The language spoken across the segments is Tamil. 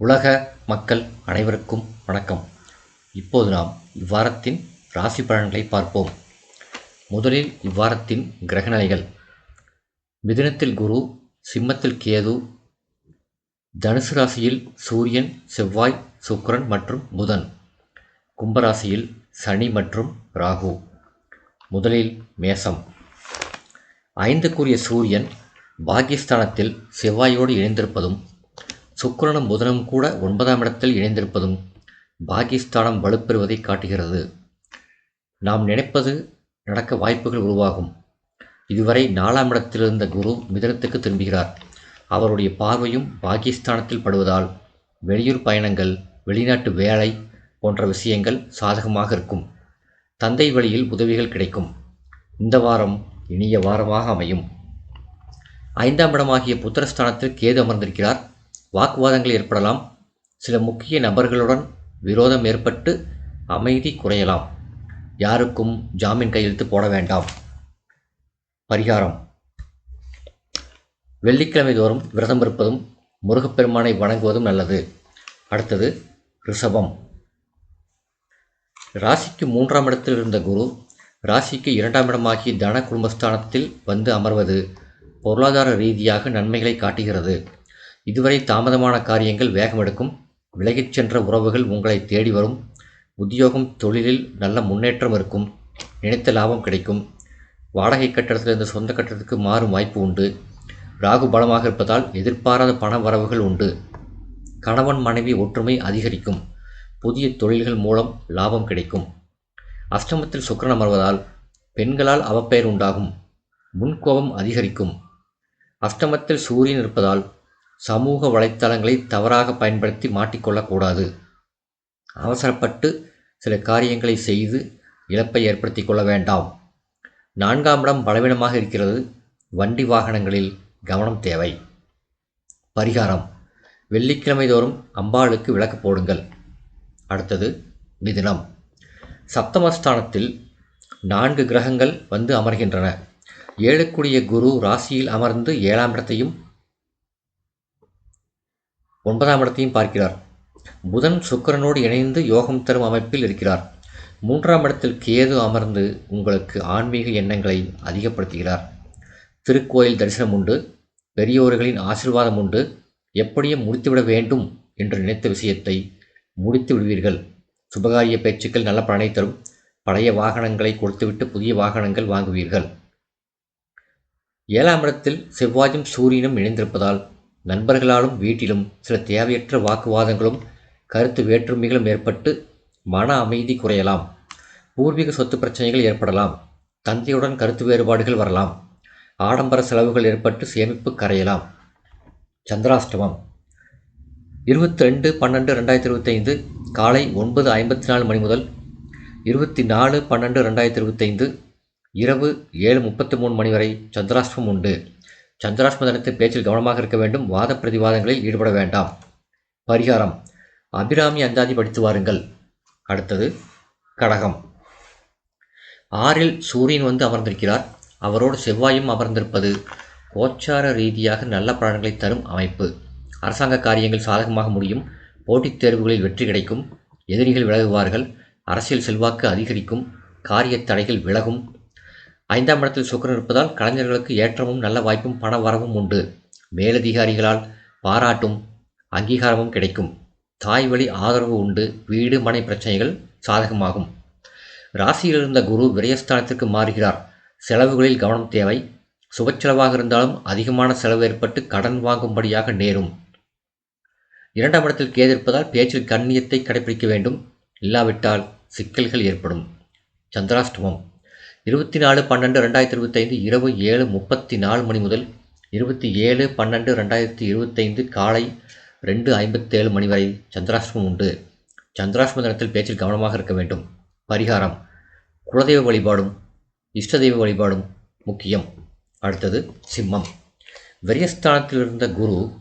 உலக மக்கள் அனைவருக்கும் வணக்கம். இப்போது நாம் இவ்வாரத்தின் ராசி பலன்களை பார்ப்போம். முதலில் இவ்வாரத்தின் கிரகநிலைகள். மிதுனத்தில் குரு சிம்மத்தில் கேது தனுசு ராசியில் சூரியன் செவ்வாய் சுக்கரன் மற்றும் புதன். கும்பராசியில் சனி மற்றும் ராகு. முதலில் மேசம் ஐந்துக்குரிய சூரியன் பாகிஸ்தானத்தில் செவ்வாயோடு இணைந்திருப்பதும் சுக்கரனும் புதனும் கூட ஒன்பதாம் இடத்தில் இணைந்திருப்பதும் பாகிஸ்தானம் வலுப்பெறுவதை காட்டுகிறது. நாம் நினைப்பது நடக்க வாய்ப்புகள் உருவாகும். இதுவரை நாலாம் இடத்தில் இருந்த குரு மிதனத்துக்கு திரும்புகிறார். அவருடைய பார்வையும் பாகிஸ்தானத்தில் படுவதால் வெளியூர் பயணங்கள் வெளிநாட்டு வேலை போன்ற விஷயங்கள் சாதகமாக இருக்கும். தந்தை வழியில் உதவிகள் கிடைக்கும். இந்த வாரம் இனிய வாரமாக அமையும். ஐந்தாம் இடமாகிய புத்திரஸ்தானத்தில் கேது அமர்ந்திருக்கிறார். வாக்குவாதங்கள் ஏற்படலாம். சில முக்கிய நபர்களுடன் விரோதம் ஏற்பட்டு அமைதி குறையலாம். யாருக்கும் ஜாமீன் கையெழுத்து போட வேண்டாம். பரிகாரம். வெள்ளிக்கிழமை தோறும் விரதம் இருப்பதும் முருகப்பெருமானை வணங்குவதும் நல்லது. அடுத்தது ரிஷபம். ராசிக்கு மூன்றாம் இடத்தில் இருந்த குரு ராசிக்கு இரண்டாம் இடமாகி தன குடும்பஸ்தானத்தில் வந்து அமர்வது பொருளாதார ரீதியாக நன்மைகளை காட்டுகிறது. இதுவரை தாமதமான காரியங்கள் வேகமெடுக்கும் விலகிச் சென்ற உறவுகள் உங்களை தேடி வரும். உத்தியோகம் தொழிலில் நல்ல முன்னேற்றம் இருக்கும். நினைத்த லாபம் கிடைக்கும். வாடகை கட்டடத்திலிருந்து சொந்த கட்டடத்துக்கு மாறும் வாய்ப்பு உண்டு. ராகு பலமாக இருப்பதால் எதிர்பாராத பண வரவுகள் உண்டு. கணவன் மனைவி ஒற்றுமை அதிகரிக்கும். புதிய தொழில்கள் மூலம் லாபம் கிடைக்கும். அஷ்டமத்தில் சுக்கரன் அமர்வதால் பெண்களால் அவப்பெயர் உண்டாகும். முன்கோபம் அதிகரிக்கும். அஷ்டமத்தில் சூரியன் இருப்பதால் சமூக வலைத்தளங்களை தவறாக பயன்படுத்தி மாட்டிக்கொள்ளக்கூடாது அவசரப்பட்டு சில காரியங்களை செய்து இழப்பை ஏற்படுத்தி கொள்ள வேண்டாம். நான்காம் இடம் பலவீனமாக இருக்கிறது. வண்டி வாகனங்களில் கவனம் தேவை. பரிகாரம். வெள்ளிக்கிழமை தோறும் அம்பாளுக்கு விளக்கு போடுங்கள். அடுத்தது மிதினம். சப்தமஸ்தானத்தில் நான்கு கிரகங்கள் வந்து அமர்கின்றன. ஏழுக்குடிய குரு ராசியில் அமர்ந்து ஏழாம் இடத்தையும் ஒன்பதாம் இடத்தையும் பார்க்கிறார். புதன் சுக்கிரனோடு இணைந்து யோகம் தரும் அமைப்பில் இருக்கிறார். மூன்றாம் இடத்தில் கேது அமர்ந்து உங்களுக்கு ஆன்மீக எண்ணங்களை அதிகப்படுத்துகிறார். திருக்கோயில் தரிசனம் உண்டு. பெரியோர்களின் ஆசிர்வாதம் உண்டு. எப்படியும் முடித்துவிட வேண்டும் என்று நினைத்த விஷயத்தை முடித்து விடுவீர்கள். சுபகாரிய பேச்சுக்கள் நல்ல பலனை தரும். பழைய வாகனங்களை கொடுத்துவிட்டு புதிய வாகனங்கள் வாங்குவீர்கள். ஏழாம் இடத்தில் செவ்வாயும் சூரியனும் இணைந்திருப்பதால் நண்பர்களாலும் வீட்டிலும் சில தேவையற்ற வாக்குவாதங்களும் கருத்து வேற்றுமைகளும் ஏற்பட்டு மன அமைதி குறையலாம். பூர்வீக சொத்து பிரச்சனைகள் ஏற்படலாம். தந்தையுடன் கருத்து வேறுபாடுகள் வரலாம். ஆடம்பர செலவுகள் ஏற்பட்டு சேமிப்பு கரையலாம். சந்திராஷ்டமம். இருபத்தி ரெண்டு பன்னெண்டு ரெண்டாயிரத்தி இருபத்தைந்து காலை ஒன்பது ஐம்பத்தி நாலு மணி முதல் இருபத்தி நாலு பன்னெண்டு ரெண்டாயிரத்தி இருபத்தைந்து இரவு ஏழு முப்பத்தி மூணு மணி வரை சந்திராஷ்டமம் உண்டு. சந்திராஷ்டம பேச்சில் கவனமாக இருக்க வேண்டும். வாத பிரதிவாதங்களில் ஈடுபட வேண்டாம். பரிகாரம். அபிராமி அந்தாதி படித்து வாருங்கள். அடுத்தது கடகம். ஆறில் சூரியன் வந்து அமர்ந்திருக்கிறார். அவரோடு செவ்வாயும் அமர்ந்திருப்பது கோச்சார ரீதியாக நல்ல பலன்களை தரும் அமைப்பு. அரசாங்க காரியங்கள் சாதகமாக முடியும். போட்டித் தேர்வுகளில் வெற்றி கிடைக்கும். எதிரிகள் விலகுவார்கள். அரசியல் செல்வாக்கு அதிகரிக்கும். காரிய தடைகள் விலகும். ஐந்தாம் இடத்தில் சுக்கரன் இருப்பதால் கலைஞர்களுக்கு ஏற்றமும் நல்ல வாய்ப்பும் பண வரவும் உண்டு. மேலதிகாரிகளால் பாராட்டும் அங்கீகாரமும் கிடைக்கும். தாய் வழி ஆதரவு உண்டு. வீடு மனை பிரச்சனைகள் சாதகமாகும். ராசியில் இருந்த குரு விரயஸ்தானத்திற்கு மாறுகிறார். செலவுகளில் கவனம் தேவை. சுபச்செலவாக இருந்தாலும் அதிகமான செலவு ஏற்பட்டு கடன் வாங்கும்படியாக நேரும். இரண்டாம் இடத்தில் கேது இருப்பதால் பேச்சில் கண்ணியத்தை கடைபிடிக்க வேண்டும். இல்லாவிட்டால் சிக்கல்கள் ஏற்படும். சந்திராஷ்டமம். இருபத்தி நாலு பன்னெண்டு ரெண்டாயிரத்தி இருபத்தைந்து இரவு ஏழு முப்பத்தி நாலு மணி முதல் இருபத்தி ஏழு பன்னெண்டு ரெண்டாயிரத்தி இருபத்தைந்து காலை ரெண்டு ஐம்பத்தேழு மணி வரை சந்திராஷ்டமம் உண்டு. சந்திராஷ்டம தினத்தில் பேச்சில் கவனமாக இருக்க வேண்டும். பரிகாரம். குலதெய்வ வழிபாடும் இஷ்ட தெய்வ வழிபாடும் முக்கியம். அடுத்தது சிம்மம். விரயஸ்தானத்தில் இருந்த குரு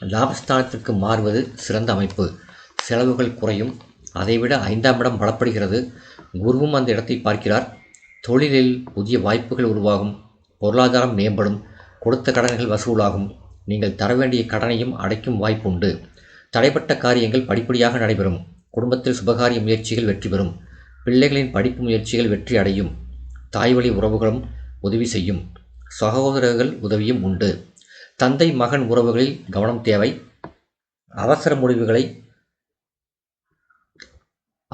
லாபஸ்தானத்திற்கு மாறுவது சிறந்த அமைப்பு. செலவுகள் குறையும். அதைவிட ஐந்தாம் இடம் பலப்படுகிறது. குருவும் அந்த இடத்தை பார்க்கிறார். தொழிலில் புதிய வாய்ப்புகள் உருவாகும் பொருளாதாரம் மேம்படும் கொடுத்த கடன்கள் வசூலாகும். நீங்கள் தர வேண்டிய கடனையும் அடைக்கும் வாய்ப்புண்டு. தடைப்பட்ட காரியங்கள் படிப்படியாக நடைபெறும். குடும்பத்தில் சுபகாரிய முயற்சிகள் வெற்றி பெறும். பிள்ளைகளின் படிப்பு முயற்சிகள் வெற்றி அடையும். தாய்வழி உறவுகளும் உதவி செய்யும். சகோதரர்கள் உதவியும் உண்டு. தந்தை மகன் உறவுகளில் கவனம் தேவை. அவசர முடிவுகளை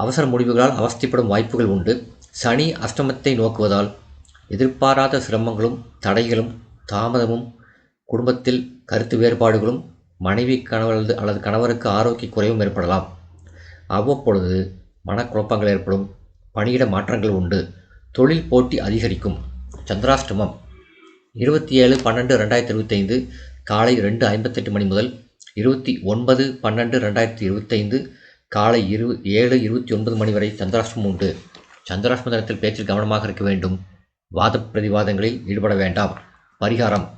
அவசர முடிவுகளால் அவஸ்திப்படும் வாய்ப்புகள் உண்டு. சனி அஷ்டமத்தை நோக்குவதால் எதிர்பாராத சிரமங்களும் தடைகளும் தாமதமும் குடும்பத்தில் கருத்து வேறுபாடுகளும் மனைவி கணவரது அல்லது கணவருக்கு ஆரோக்கிய குறைவும் ஏற்படலாம். அவ்வப்பொழுது மனக்குழப்பங்கள் ஏற்படும். பணியிட மாற்றங்கள் உண்டு. தொழில் போட்டி அதிகரிக்கும். சந்திராஷ்டமம். இருபத்தி ஏழு பன்னெண்டு ரெண்டாயிரத்தி இருபத்தைந்து காலை ரெண்டு ஐம்பத்தெட்டு மணி முதல் இருபத்தி ஒன்பது பன்னெண்டு ரெண்டாயிரத்தி இருபத்தைந்து காலை இரு ஏழு இருபத்தி ஒன்பது மணி வரை சந்திராஷ்டமம் உண்டு. சந்திராஷ்டம தினத்தில் பேச்சில் கவனமாக இருக்க வேண்டும். வாத பிரதிவாதங்களில் ஈடுபட வேண்டாம். பரிகாரம்.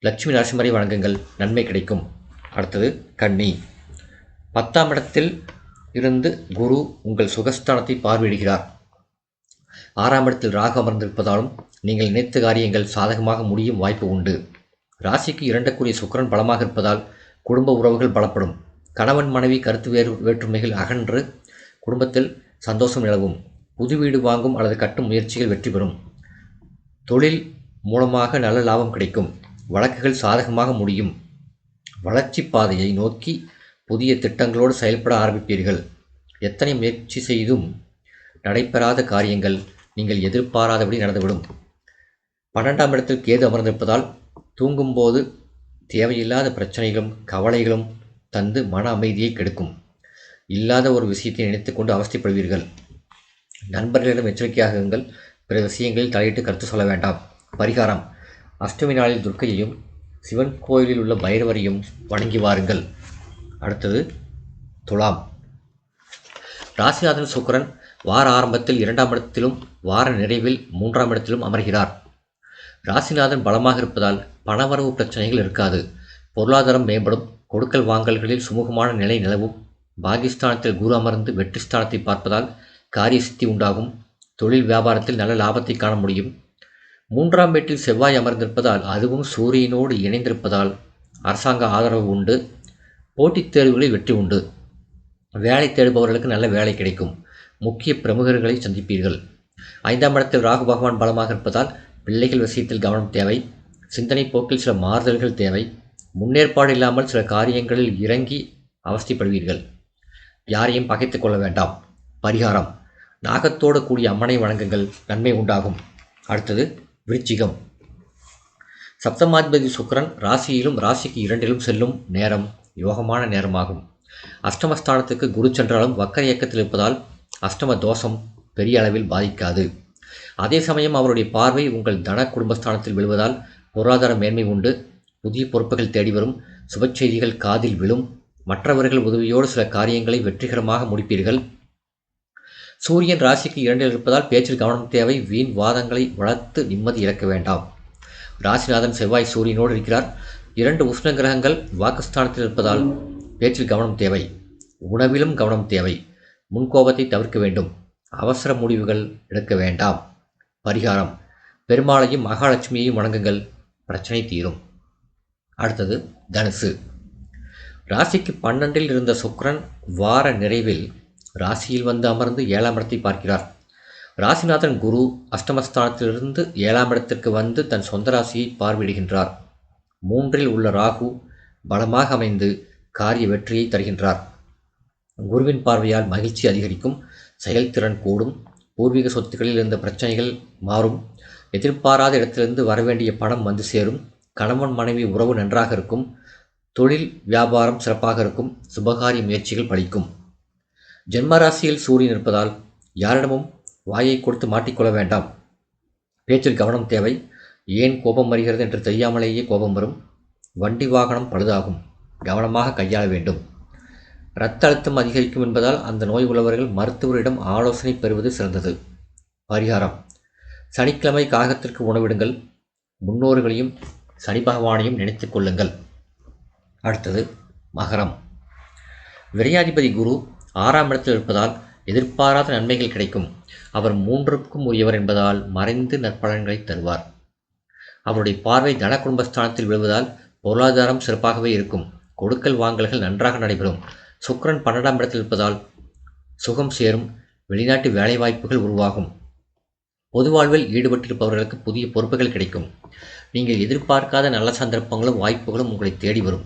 லட்சுமி நரசிம்மரை வணங்குங்கள். நன்மை கிடைக்கும். அடுத்தது கன்னி. பத்தாம் இடத்தில் இருந்து குரு உங்கள் சுகஸ்தானத்தை பார்வையிடுகிறார். ஆறாம் இடத்தில் ராகு அமர்ந்திருப்பதாலும் நீங்கள் நினைத்த காரியங்கள் சாதகமாக முடியும் வாய்ப்பு உண்டு. ராசிக்கு இரண்டக்கூடிய சுக்கரன் பலமாக இருப்பதால் குடும்ப உறவுகள் பலப்படும். கணவன் மனைவி கருத்து வேறு வேற்றுமைகள் அகன்று குடும்பத்தில் சந்தோஷம் நிலவும். புது வீடு வாங்கும் அல்லது கட்டும் முயற்சிகள் வெற்றி பெறும். தொழில் மூலமாக நல்ல லாபம் கிடைக்கும். வழக்குகள் சாதகமாக முடியும். வளர்ச்சி பாதையை நோக்கி புதிய திட்டங்களோடு செயல்பட ஆரம்பிப்பீர்கள். எத்தனை முயற்சி செய்தும் நடைபெறாத காரியங்கள் நீங்கள் எதிர்பாராதபடி நடந்துவிடும். பன்னெண்டாம் இடத்தில் கேது அமர்ந்திருப்பதால் தூங்கும்போது தேவையில்லாத பிரச்சனைகளும் கவலைகளும் தந்து மன அமைதியை கெடுக்கும். இல்லாத ஒரு விஷயத்தை நினைத்து கொண்டு அவஸ்தைப்படுவீர்கள். நண்பர்களிடம் எச்சரிக்கையாகுங்கள் பிற விஷயங்களில் தலையிட்டு கருத்து சொல்ல வேண்டாம். பரிகாரம். அஷ்டமி நாளில் துர்க்கையையும் சிவன் கோயிலில் உள்ள பைரவரையும் வணங்கி வாருங்கள். அடுத்தது துலாம். ராசிநாதன் சுக்கிரன் வார ஆரம்பத்தில் இரண்டாம் இடத்திலும் வார நிறைவில் மூன்றாம் இடத்திலும் அமர்கிறார். ராசிநாதன் பலமாக இருப்பதால் பணவரவு பிரச்சனைகள் இருக்காது. பொருளாதாரம் மேம்படும். கொடுக்கல் வாங்கல்களில் சுமூகமான நிலை நிலவும். பாகிஸ்தானத்தில் குரு அமர்ந்து வெற்றி ஸ்தானத்தை பார்ப்பதால் காரிய சித்தி உண்டாகும். தொழில் வியாபாரத்தில் நல்ல லாபத்தை காண முடியும். மூன்றாம் வீட்டில் செவ்வாய் அமர்ந்திருப்பதால் அதுவும் சூரியனோடு இணைந்திருப்பதால் அரசாங்க ஆதரவு உண்டு. போட்டித் தேர்வுகளில் வெற்றி உண்டு. வேலை தேடுபவர்களுக்கு நல்ல வேலை கிடைக்கும். முக்கிய பிரமுகர்களை சந்திப்பீர்கள். ஐந்தாம் இடத்தில் ராகு பகவான் பலமாக இருப்பதால் பிள்ளைகள் விஷயத்தில் கவனம் தேவை. சிந்தனை போக்கில் சில மாறுதல்கள் தேவை. முன்னேற்பாடு இல்லாமல் சில காரியங்களில் இறங்கி அவஸ்திப்படுவீர்கள். யாரையும் பகைத்துக் கொள்ள வேண்டாம். பரிகாரம். நாகத்தோடு கூடிய அம்மனை வணங்குங்கள். நன்மை உண்டாகும். அடுத்தது விருச்சிகம். சப்தமாதிபதி சுக்கரன் ராசியிலும் ராசிக்கு இரண்டிலும் செல்லும் நேரம் யோகமான நேரமாகும். அஷ்டமஸ்தானத்துக்கு குரு சென்றாலும் வக்கர இயக்கத்தில் இருப்பதால் அஷ்டம தோஷம் பெரிய அளவில் பாதிக்காது. அதே சமயம் அவருடைய பார்வை உங்கள் தன குடும்பஸ்தானத்தில் விழுவதால் பொருளாதார மேன்மை உண்டு. புதிய பொறுப்புகள் தேடி வரும். சுபச்செய்திகள் காதில் விழும். மற்றவர்கள் உதவியோடு சில காரியங்களை வெற்றிகரமாக முடிப்பீர்கள். சூரியன் ராசிக்கு இரண்டில் இருப்பதால் பேச்சில் கவனம் தேவை. வீண் வாதங்களை வளர்த்து நிம்மதி இழக்க வேண்டாம். ராசிநாதன் செவ்வாய் சூரியனோடு இருக்கிறார். இரண்டு உஷ்ண கிரகங்கள் வாக்குஸ்தானத்தில் இருப்பதால் பேச்சில் கவனம் தேவை. உணவிலும் கவனம் தேவை. முன்கோபத்தை தவிர்க்க வேண்டும். அவசர முடிவுகள் எடுக்க வேண்டாம். பரிகாரம். பெருமாளையும் மகாலட்சுமியையும் வணங்குங்கள். பிரச்சனை தீரும். அடுத்தது தனுசு. ராசிக்கு பன்னெண்டில் இருந்த சுக்ரன் வார நிறைவில் ராசியில் வந்து அமர்ந்து ஏழாம் இடத்தை பார்க்கிறார். ராசிநாதன் குரு அஷ்டமஸ்தானத்திலிருந்து ஏழாம் இடத்திற்கு வந்து தன் சொந்த ராசியை பார்வையிடுகின்றார். மூன்றில் உள்ள ராகு பலமாக அமைந்து காரிய வெற்றியை தருகின்றார். குருவின் பார்வையால் மகிழ்ச்சி அதிகரிக்கும் செயல்திறன் கூடும் பூர்வீக சொத்துக்களில் இருந்த பிரச்சனைகள் மாறும் எதிர்பாராத இடத்திலிருந்து வரவேண்டிய பணம் வந்து சேரும் கணவன் மனைவி உறவு நன்றாக இருக்கும். தொழில் வியாபாரம் சிறப்பாக இருக்கும். சுபகாரிய முயற்சிகள் பலிக்கும். ஜென்மராசியில் சூரியன் இருப்பதால் யாரிடமும் வாயை கொடுத்து மாட்டிக்கொள்ள வேண்டாம். பேச்சில் கவனம் தேவை. ஏன் கோபம் வருகிறது என்று தெரியாமலேயே கோபம் வரும். வண்டி வாகனம் பழுதாகும். கவனமாக கையாள வேண்டும். இரத்த அழுத்தம் அதிகரிக்கும் என்பதால் அந்த நோய் உள்ளவர்கள் மருத்துவரிடம் ஆலோசனை பெறுவது சிறந்தது. பரிகாரம். சனிக்கிழமை காகத்திற்கு உணவிடுங்கள். முன்னோர்களையும் சனி பகவானையும் நினைத்து கொள்ளுங்கள். அடுத்தது மகரம். விரையாதிபதி குரு ஆறாம் இடத்தில் இருப்பதால் எதிர்பாராத நன்மைகள் கிடைக்கும். அவர் மூன்றுக்கும் உரியவர் என்பதால் மறைந்து நற்பலன்களை தருவார். அவருடைய பார்வை தன குடும்பஸ்தானத்தில் விழுவதால் பொருளாதாரம் சிறப்பாகவே இருக்கும். கொடுக்கல் வாங்கல்கள் நன்றாக நடைபெறும். சுக்கரன் பன்னெண்டாம் இடத்தில் இருப்பதால் சுகம் சேரும். வெளிநாட்டு வேலைவாய்ப்புகள் உருவாகும். பொது வாழ்வில் ஈடுபட்டிருப்பவர்களுக்கு புதிய பொறுப்புகள் கிடைக்கும். நீங்கள் எதிர்பார்க்காத நல்ல சந்தர்ப்பங்களும் வாய்ப்புகளும் உங்களை தேடி வரும்.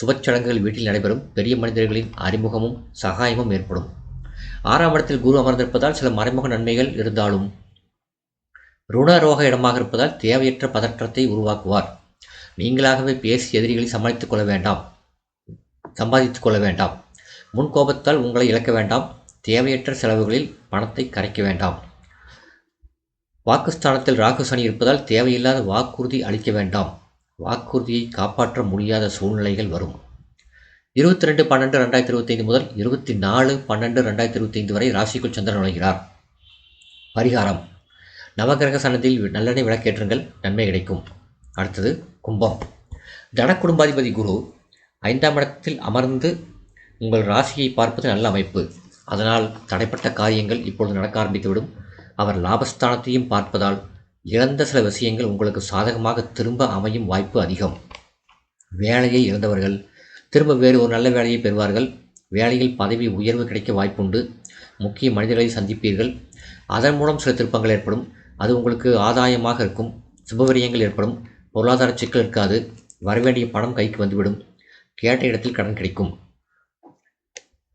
சுபச்சடங்குகள் வீட்டில் நடைபெறும். பெரிய மனிதர்களின் அறிமுகமும் சகாயமும் ஏற்படும். ஆறாம் இடத்தில் குரு அமர்ந்திருப்பதால் சில மறைமுக நன்மைகள் இருந்தாலும் ருணரோக இடமாக இருப்பதால் தேவையற்ற பதற்றத்தை உருவாக்குவார். நீங்களாகவே பேசி எதிரிகளை சமாளித்துக் கொள்ள வேண்டாம். சம்பாதித்துக் கொள்ள வேண்டாம். முன் கோபத்தால் உங்களை இழக்க வேண்டாம். தேவையற்ற செலவுகளில் பணத்தை கரைக்க வேண்டாம். வாக்குஸ்தானத்தில் ராகு சனி இருப்பதால் தேவையில்லாத வாக்குறுதி அளிக்க வேண்டாம். வாக்குறுதியை காப்பாற்ற முடியாத சூழ்நிலைகள் வரும். இருபத்தி ரெண்டு பன்னெண்டு ரெண்டாயிரத்தி இருபத்தைந்து முதல் இருபத்தி நாலு பன்னெண்டு ரெண்டாயிரத்தி இருபத்தைந்து வரை ராசிக்குள் சந்திரன் நுழைகிறார். பரிகாரம். நவகிரக சன்னதியில் நல்லெண்ணெய் விளக்கேற்றுங்கள். நன்மை கிடைக்கும். அடுத்தது கும்பம். தனக்குடும்பாதிபதி குரு ஐந்தாம் இடத்தில் அமர்ந்து உங்கள் ராசியை பார்ப்பது நல்ல அமைப்பு. அதனால் தடைப்பட்ட காரியங்கள் இப்பொழுது நடக்க ஆரம்பித்துவிடும். அவர் லாபஸ்தானத்தையும் பார்ப்பதால் இழந்த சில விஷயங்கள் உங்களுக்கு சாதகமாக திரும்ப அமையும் வாய்ப்பு அதிகம். வேலையை இழந்தவர்கள் திரும்ப வேறு ஒரு நல்ல வேலையை பெறுவார்கள். வேலையில் பதவி உயர்வு கிடைக்க வாய்ப்புண்டு. முக்கிய மனிதர்களை சந்திப்பீர்கள். அதன் மூலம் சில திருப்பங்கள் ஏற்படும். அது உங்களுக்கு ஆதாயமாக இருக்கும். சுபவிரியங்கள் ஏற்படும். பொருளாதார சிக்கல் இருக்காது. வரவேண்டிய பணம் கைக்கு வந்துவிடும். கேட்ட இடத்தில் கடன் கிடைக்கும்.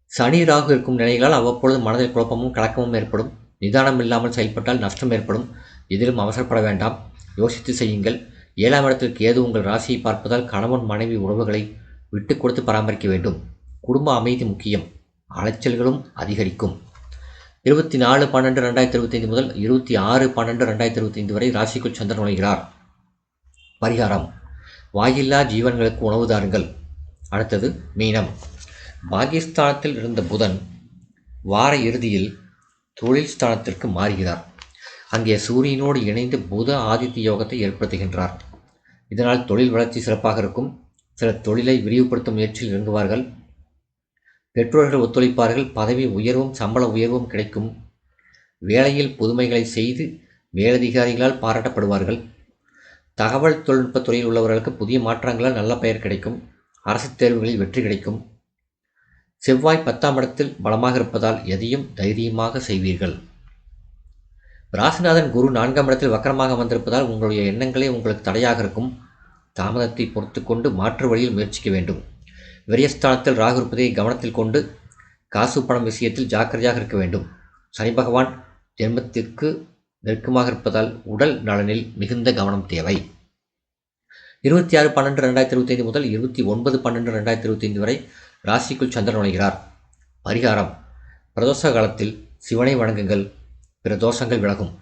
சனி ராகு இருக்கும் நிலைகளால் அவ்வப்பொழுது மனதில் குழப்பமும் கலக்கமும் ஏற்படும். நிதானம் இல்லாமல் செயல்பட்டால் நஷ்டம் ஏற்படும். இதிலும் அவசரப்பட வேண்டாம். யோசித்து செய்யுங்கள். ஏழாம் இடத்திற்கு ஏது உங்கள் ராசியை பார்ப்பதால் கணவன் மனைவி உறவுகளை விட்டு கொடுத்து பராமரிக்க வேண்டும். குடும்ப அமைதி முக்கியம். அலைச்சல்களும் அதிகரிக்கும். இருபத்தி நாலு பன்னெண்டு ரெண்டாயிரத்தி இருபத்தைந்து முதல் இருபத்தி ஆறு பன்னெண்டு ரெண்டாயிரத்தி இருபத்தைந்து வரை ராசிக்குள் சந்திரன் நுழைகிறார். பரிகாரம். வாயில்லா ஜீவன்களுக்கு உணவு தாருங்கள். அடுத்தது மீனம். பாகிஸ்தானத்தில் இருந்த புதன் வார இறுதியில் தொழில் ஸ்தானத்திற்கு மாறுகிறார். அங்கே சூரியனோடு இணைந்து புத ஆதித்ய யோகத்தை ஏற்படுத்துகின்றார். இதனால் தொழில் வளர்ச்சி சிறப்பாக இருக்கும். சில தொழிலை விரிவுபடுத்தும் முயற்சியில் இறங்குவார்கள். பெற்றோர்கள் ஒத்துழைப்பார்கள். பதவி உயர்வும் சம்பள உயர்வும் கிடைக்கும். வேலையில் புதுமைகளை செய்து மேலதிகாரிகளால் பாராட்டப்படுவார்கள். தகவல் தொழில்நுட்பத் துறையில் உள்ளவர்களுக்கு புதிய மாற்றங்களால் நல்ல பெயர் கிடைக்கும். அரசு தேர்வுகளில் வெற்றி கிடைக்கும். செவ்வாய் பத்தாம் இடத்தில் பலமாக இருப்பதால் எதையும் தைரியமாக செய்வீர்கள். ராசிநாதன் குரு நான்காம் இடத்தில் வக்கரமாக வந்திருப்பதால் உங்களுடைய எண்ணங்களே உங்களுக்கு தடையாக இருக்கும். தாமதத்தை பொறுத்து கொண்டு மாற்று வழியில் முயற்சிக்க வேண்டும். விரயஸ்தானத்தில் ராகு இருப்பதை கவனத்தில் கொண்டு காசு பணம் விஷயத்தில் ஜாக்கிரதையாக இருக்க வேண்டும். சனி பகவான் ஜென்மத்திற்கு நெருக்கமாக இருப்பதால் உடல் நலனில் மிகுந்த கவனம் தேவை. இருபத்தி ஆறு பன்னெண்டு ரெண்டாயிரத்தி இருபத்தைந்து முதல் இருபத்தி ஒன்பது பன்னெண்டு ரெண்டாயிரத்தி இருபத்தைந்து வரை ராசிக்குள் சந்திரன் நுழைகிறார். பரிகாரம். பிரதோஷ காலத்தில் சிவனை வணங்குங்கள். பிற தோஷங்கள் விலகும்.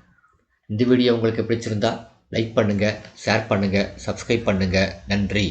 இந்த வீடியோ உங்களுக்கு பிடிச்சிருந்தா லைக் பண்ணுங்கள் ஷேர் பண்ணுங்கள் சப்ஸ்கிரைப் பண்ணுங்கள் நன்றி.